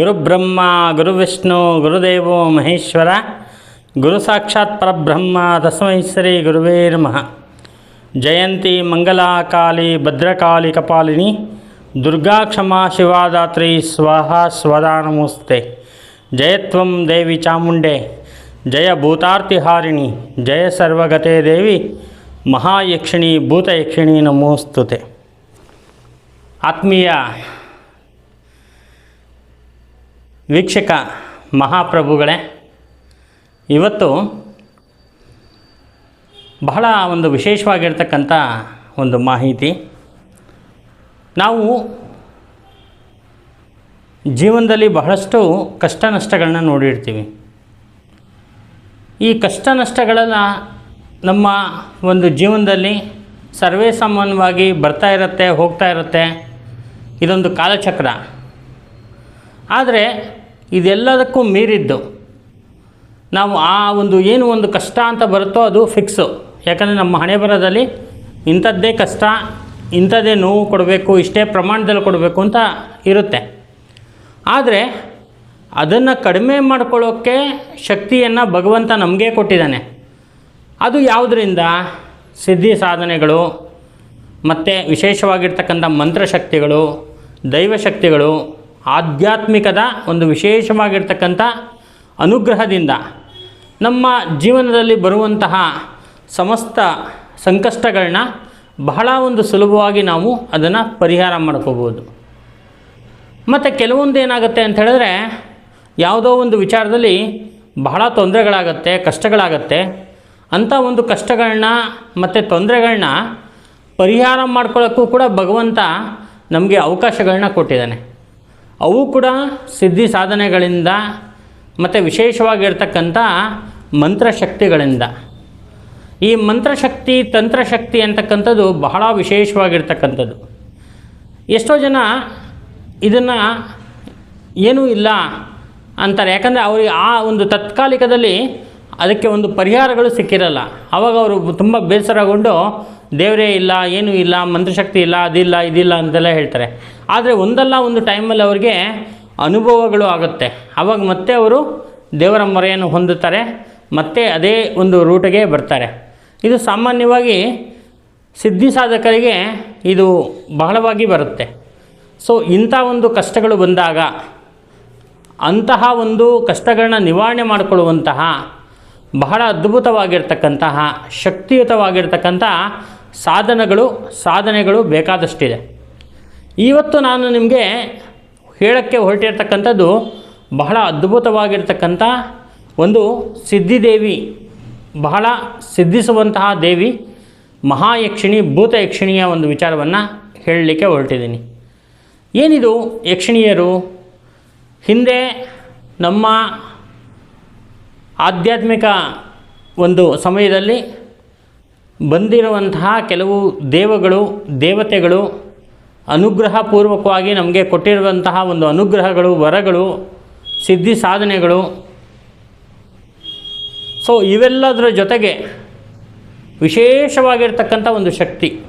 గురుబ్రహ్మ గురువిష్ణు గురుదేవో మహేశ్వర గురు సాక్షాత్ పరబ్రహ్మ తస్మై శ్రీ నమ. జయంతి మంగళాకాళి భద్రకాళి కపాలిని దుర్గాక్షమా శివాదాత్రి స్వాహ స్వదానమోస్తే. జయత్వం దేవి చాముండే జయ భూతార్తిహారిణి జయ సర్వగతే దేవి మహాయక్షిణి భూతయక్షిణి నమోస్తుతే. ఆత్మీయ ವೀಕ್ಷಕ ಮಹಾಪ್ರಭುಗಳೇ, ಇವತ್ತು ಬಹಳ ಒಂದು ವಿಶೇಷವಾಗಿರ್ತಕ್ಕಂಥ ಒಂದು ಮಾಹಿತಿ. ನಾವು ಜೀವನದಲ್ಲಿ ಬಹಳಷ್ಟು ಕಷ್ಟ ನಷ್ಟಗಳನ್ನ ನೋಡಿರ್ತೀವಿ. ಈ ಕಷ್ಟ ನಷ್ಟಗಳನ್ನು ನಮ್ಮ ಒಂದು ಜೀವನದಲ್ಲಿ ಸರ್ವೇ ಸಾಮಾನ್ಯವಾಗಿ ಬರ್ತಾ ಇರುತ್ತೆ, ಹೋಗ್ತಾ ಇರುತ್ತೆ, ಇದೊಂದು ಕಾಲಚಕ್ರ. ಆದರೆ ಇದೆಲ್ಲದಕ್ಕೂ ಮೀರಿದ್ದು. ನಾವು ಆ ಒಂದು ಏನು ಒಂದು ಕಷ್ಟ ಅಂತ ಬರುತ್ತೋ ಅದು ಫಿಕ್ಸು ಯಾಕಂದರೆ ನಮ್ಮ ಹಣೆ ಬರದಲ್ಲಿ ಇಂಥದ್ದೇ ಕಷ್ಟ, ಇಂಥದ್ದೇ ನೋವು ಕೊಡಬೇಕು, ಇಷ್ಟೇ ಪ್ರಮಾಣದಲ್ಲಿ ಕೊಡಬೇಕು ಅಂತ ಇರುತ್ತೆ. ಆದರೆ ಅದನ್ನು ಕಡಿಮೆ ಮಾಡ್ಕೊಳ್ಳೋಕ್ಕೆ ಶಕ್ತಿಯನ್ನು ಭಗವಂತ ನಮಗೆ ಕೊಟ್ಟಿದ್ದಾನೆ. ಅದು ಯಾವುದರಿಂದ? ಸಿದ್ಧಿ ಸಾಧನೆಗಳು, ಮತ್ತು ವಿಶೇಷವಾಗಿರ್ತಕ್ಕಂಥ ಮಂತ್ರಶಕ್ತಿಗಳು, ದೈವಶಕ್ತಿಗಳು ಆಧ್ಯಾತ್ಮಿಕದ ಒಂದು ವಿಶೇಷವಾಗಿರ್ತಕ್ಕಂಥ ಅನುಗ್ರಹದಿಂದ ನಮ್ಮ ಜೀವನದಲ್ಲಿ ಬರುವಂತಹ ಸಮಸ್ತ ಸಂಕಷ್ಟಗಳನ್ನ ಬಹಳ ಒಂದು ಸುಲಭವಾಗಿ ನಾವು ಅದನ್ನು ಪರಿಹಾರ ಮಾಡ್ಕೋಬೋದು. ಮತ್ತು ಕೆಲವೊಂದು ಏನಾಗುತ್ತೆ ಅಂತ ಹೇಳಿದ್ರೆ ಯಾವುದೋ ಒಂದು ವಿಚಾರದಲ್ಲಿ ಬಹಳ ತೊಂದರೆಗಳಾಗತ್ತೆ, ಕಷ್ಟಗಳಾಗತ್ತೆ. ಅಂಥ ಒಂದು ಕಷ್ಟಗಳನ್ನ ಮತ್ತು ತೊಂದರೆಗಳನ್ನ ಪರಿಹಾರ ಮಾಡ್ಕೊಳ್ಳೋಕ್ಕೂ ಕೂಡ ಭಗವಂತ ನಮಗೆ ಅವಕಾಶಗಳನ್ನ ಕೊಟ್ಟಿದ್ದಾನೆ. ಅವು ಕೂಡ ಸಿದ್ಧಿ ಸಾಧನೆಗಳಿಂದ ಮತ್ತು ವಿಶೇಷವಾಗಿರ್ತಕ್ಕಂಥ ಮಂತ್ರಶಕ್ತಿಗಳಿಂದ. ಈ ಮಂತ್ರಶಕ್ತಿ, ತಂತ್ರಶಕ್ತಿ ಅಂತಕ್ಕಂಥದ್ದು ಬಹಳ ವಿಶೇಷವಾಗಿರ್ತಕ್ಕಂಥದ್ದು. ಎಷ್ಟೋ ಜನ ಇದನ್ನು ಏನೂ ಇಲ್ಲ ಅಂತಾರೆ. ಯಾಕಂದರೆ ಅವರಿಗೆ ಆ ಒಂದು ತಾತ್ಕಾಲಿಕದಲ್ಲಿ ಅದಕ್ಕೆ ಒಂದು ಪರಿಹಾರಗಳು ಸಿಕ್ಕಿರಲ್ಲ. ಆವಾಗ ಅವರು ತುಂಬ ಬೇಸರಗೊಂಡು, ದೇವರೇ ಇಲ್ಲ, ಏನೂ ಇಲ್ಲ, ಮಂತ್ರಶಕ್ತಿ ಇಲ್ಲ, ಅದಿಲ್ಲ, ಇದಿಲ್ಲ ಅಂತೆಲ್ಲ ಹೇಳ್ತಾರೆ. ಆದರೆ ಒಂದಲ್ಲ ಒಂದು ಟೈಮಲ್ಲಿ ಅವ್ರಿಗೆ ಅನುಭವಗಳು ಆಗುತ್ತೆ. ಆವಾಗ ಮತ್ತೆ ಅವರು ದೇವರ ಮೊರೆಯನ್ನು ಹೊಂದುತ್ತಾರೆ, ಮತ್ತೆ ಅದೇ ಒಂದು ರೂಟಿಗೆ ಬರ್ತಾರೆ. ಇದು ಸಾಮಾನ್ಯವಾಗಿ ಸಿದ್ಧಿ ಸಾಧಕರಿಗೆ ಇದು ಬಹಳವಾಗಿ ಬರುತ್ತೆ. ಸೊ ಇಂಥ ಒಂದು ಕಷ್ಟಗಳು ಬಂದಾಗ, ಅಂತಹ ಒಂದು ಕಷ್ಟಗಳನ್ನ ನಿವಾರಣೆ ಮಾಡಿಕೊಳ್ಳುವಂತಹ ಬಹಳ ಅದ್ಭುತವಾಗಿರ್ತಕ್ಕಂತಹ ಶಕ್ತಿಯುತವಾಗಿರ್ತಕ್ಕಂಥ ಸಾಧನಗಳು, ಸಾಧನೆಗಳು ಬೇಕಾದಷ್ಟಿದೆ. ಇವತ್ತು ನಾನು ನಿಮಗೆ ಹೇಳೋಕ್ಕೆ ಹೊರಟಿರ್ತಕ್ಕಂಥದ್ದು ಬಹಳ ಅದ್ಭುತವಾಗಿರ್ತಕ್ಕಂಥ ಒಂದು ಸಿದ್ಧಿದೇವಿ, ಬಹಳ ಸಿದ್ಧಿಸುವಂತಹ ದೇವಿ, ಮಹಾಯಕ್ಷಿಣಿ ಭೂತ ಯಕ್ಷಿಣಿಯ ಒಂದು ವಿಚಾರವನ್ನು ಹೇಳಲಿಕ್ಕೆ ಹೊರಟಿದ್ದೀನಿ. ಏನಿದು ಯಕ್ಷಿಣಿಯರು? ಹಿಂದೆ ನಮ್ಮ ಆಧ್ಯಾತ್ಮಿಕ ಒಂದು ಸಮಯದಲ್ಲಿ ಬಂದಿರುವಂತಹ ಕೆಲವು ದೇವಗಳು, ದೇವತೆಗಳು ಅನುಗ್ರಹಪೂರ್ವಕವಾಗಿ ನಮಗೆ ಕೊಟ್ಟಿರುವಂತಹ ಒಂದು ಅನುಗ್ರಹಗಳು, ವರಗಳು, ಸಿದ್ಧಿ ಸಾಧನೆಗಳು. ಸೊ ಇವೆಲ್ಲದರ ಜೊತೆಗೆ ವಿಶೇಷವಾಗಿರ್ತಕ್ಕಂಥ ಒಂದು ಶಕ್ತಿ.